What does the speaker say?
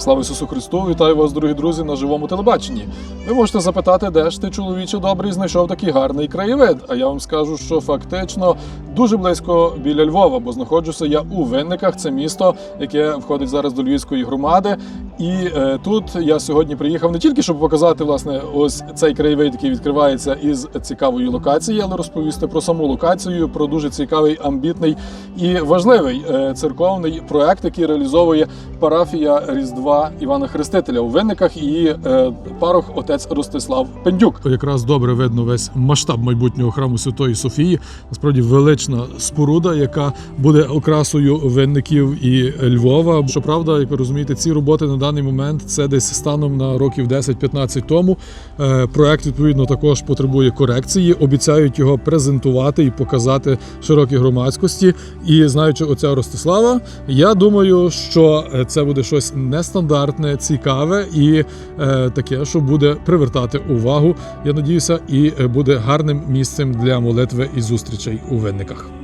Слава Ісусу Христу! Вітаю вас, дорогі друзі, на живому телебаченні. Ви можете запитати, де ж ти, чоловіче добрий, знайшов такий гарний краєвид. А я вам скажу, що фактично дуже близько біля Львова, бо знаходжуся я у Винниках. Це місто, яке входить зараз до Львівської громади. І е, тут я сьогодні приїхав не тільки щоб показати власне ось цей краєвид, який відкривається із цікавої локації, але розповісти про саму локацію, про дуже цікавий, амбітний і важливий е, церковний проект, який реалізовує парафія Різдва Івана Хрестителя у Винниках і е, парох отець Ростислав Пендюк. Якраз добре видно весь масштаб майбутнього храму Святої Софії. Насправді велична споруда, яка буде окрасою винників і Львова. Щоправда, як ви розумієте, ці роботи на даний момент це десь станом на років 10-15 тому. Е, Проект відповідно також потребує корекції. Обіцяють його презентувати і показати широкій громадськості. І знаючи отця Ростислава, я думаю, що е, це буде щось нестандартне, цікаве і е, таке, що буде привертати увагу. Я надіюся, і буде гарним місцем для молитви і зустрічей у винниках.